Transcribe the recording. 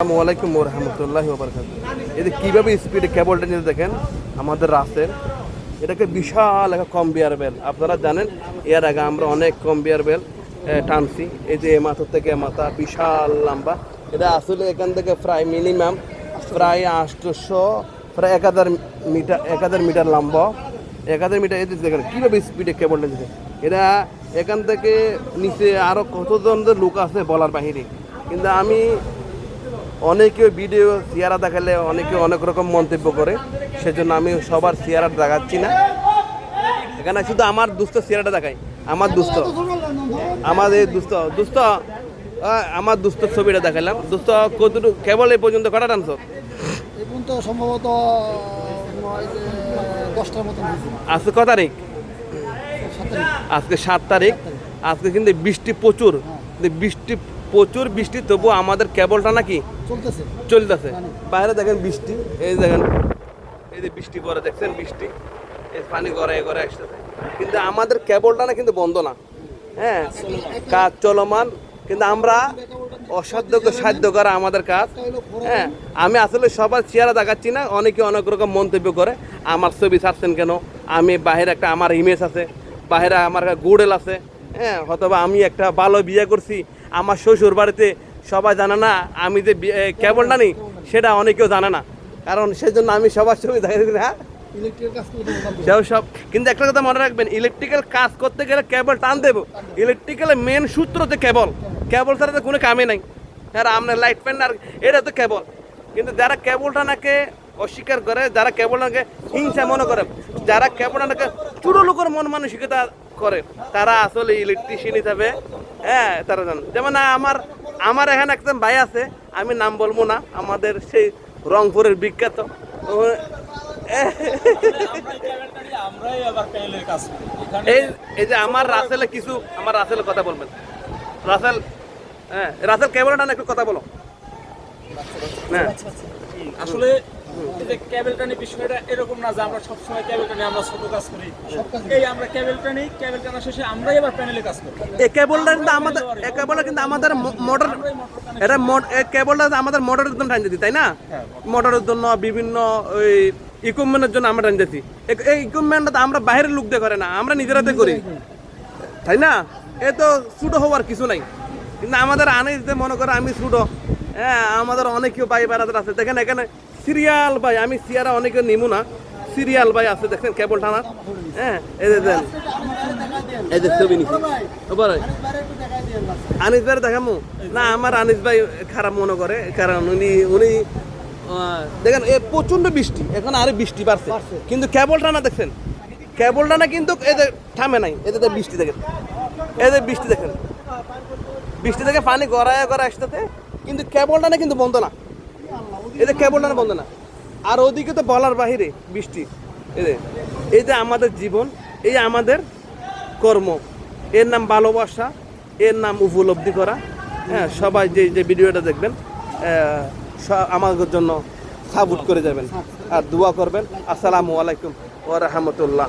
আসসালামু রহমতুল্লাহ বারকাত কীভাবে স্পিডে কেবলটা নিয়ে দেখেন, আমাদের রাসের এটাকে বিশাল একটা কম্বিয়ার বেল আপনারা জানেন, এর আগে আমরা অনেক কম্বিয়ার বেল টানছি। এই যে মাথা থেকে মাথা বিশাল লম্বা। এটা আসলে এখান থেকে প্রায় মিনিমাম প্রায় আটশোশো প্রায় এক হাজার মিটার, এক হাজার মিটার লম্বা। এক হাজার মিটার এদের দেখেন, কীভাবে স্পিডে কেবলটা দিতে এটা এখান থেকে নিচে আরও কতজন লোক আছে বলার বাহিরে। কিন্তু আমি অনেকে ভিডিও চেহারা দেখালে অনেকে অনেক রকম মন্তব্য করে সেজন্য আমি সবার চেহারা দেখাচ্ছি না। এখানে শুধু আমার দুস্থ চেহারাটা দেখাই আমার দুস্থ। আমার এই দুস্থ দুস্থ আমার দুস্থ ছবিটা দেখালাম। দুস্থ কতটুকু কেবল এই পর্যন্ত কটা টানছ? সম্ভবত দশটার আজকে ক তারিখ? আজকে সাত তারিখ। আজকে কিন্তু বৃষ্টি প্রচুর। বৃষ্টি প্রচুর বৃষ্টি তবু আমাদের কেবলটা নাকি চলতেছে। চলতেছে। বাইরে দেখেন বৃষ্টি এই যে দেখেন এই যে বৃষ্টি পরে দেখছেন বৃষ্টি এই পানি গড়ায় গড়ায় আসতেছে। কিন্তু আমাদের কেবলটা না কিন্তু বন্ধ না। হ্যাঁ কাজ চলমান কিন্তু আমরা অসাধ্যকে সাধ্য করা আমাদের কাজ। হ্যাঁ আমি আসলে সবার চেহারা দেখাচ্ছি না অনেকে অনেক রকম মন্তব্য করে আমার ছবি ছাড়ছেন কেন? আমি বাইরে একটা আমার ইমেজ আছে বাহিরে আমার গুডেল আছে হ্যাঁ অথবা আমি একটা ভালো বিয়ে করছি আমার শ্বশুর বাড়িতে সবাই জানে না আমি যে কেবল নেই সেটা অনেকেও জানে না। কারণ সেজন্য আমি সবার ছবি দেখা দিই হ্যাঁ? সেও সব কিন্তু একটা কথা মনে রাখবেন ইলেকট্রিক্যাল কাজ করতে গেলে কেবল টান দেবো। ইলেকট্রিক্যালের মেন সূত্র তো কেবল। কেবল ছাড়া তো কোনো কামে নাই। হ্যাঁ আপনার লাইট ফ্যান আর এটা তো কেবল। কিন্তু যারা কেবলটা নাকে অস্বীকার করে যারা কেবলটাকে হিংসা মনে করে যারা কেবলটাকে চুড়ো লোকের মন মানসিকতা করে তারা আসলে ইলেকট্রিশিয়ান হিসাবে হ্যাঁ তারা জান। যেমন আমার আমার এখানে একজন ভাই আছে, আমি নাম বলব না, আমাদের সেই রংপুরের বিখ্যাত। এই এই যে আমার রাসেলে কিছু, আমার রাসেলের কথা বলবেন। রাসেল হ্যাঁ রাসেল টান একটু কথা বলো। হ্যাঁ। আসলে এই যে ক্যাবেল টানি বিষয়টা এরকম না যে আমরা সবসময় ক্যাবেল টানি আমরা ছোট কাজ করি। এই আমরা ক্যাবেল টানি ক্যাবেল টানা শেষে আমরাই আবার প্যানেলে কাজ করি। এই কেবলটা কিন্তু আমাদের এই কেবলটা কিন্তু আমাদের মোটর এটা কেবলটা আমাদের মোটরের জন্য টান দিতি তাই না? মোটরের জন্য বিভিন্ন ওই ইকুইপমেন্টের জন্য আমরা টান দিছি এই- এই ইকুইপমেন্টটা তো আমরা বাইরের লোক দিয়ে করে না আমরা নিজেরাতে করি। তাই না? এ তো ছুটো হওয়ার কিছু নাই। কিন্তু আমাদের আনে মনে করে আমি ছুটো। হ্যাঁ আমাদের অনেকেও ভাই বেড়াতে আছে। দেখেন এখানে সিরিয়াল ভাই আমি সিয়ারা অনেকে নিমু না। সিরিয়াল ভাই আছে দেখেন কেবল টানা। হ্যাঁ এই যে দেন। এই যে ছবি নিছি ওপরে। আনিস ভাই দেখামু? না আমার আনিস ভাই খারাপ মনে করে কারণ উনি উনি দেখেন এ প্রচণ্ড বৃষ্টি এখন আরে বৃষ্টি বাড়ছে। কিন্তু কেবল টানা দেখছেন? কেবল টানা কিন্তু এদের থামে নাই এদের বৃষ্টি দেখেন। এদের বৃষ্টি দেখেন। বৃষ্টি থেকে পানি গড়ায় গড়ায় আসতেছে কিন্তু কেবল টানা কিন্তু বন্ধ না। এদের কেবল টানা বন্ধ না। আর ওদিকে তো বলার বাহিরে বৃষ্টি। এদের এই যে আমাদের জীবন, এই আমাদের কর্ম। এর নাম ভালোবাসা, এর নাম উপলব্ধি করা। হ্যাঁ সবাই যে যে ভিডিওটা দেখবেন আমাদের জন্য সাপোর্ট করে যাবেন। আর দোয়া করবেন। আসসালামু আলাইকুম ওয়া রাহমাতুল্লাহ।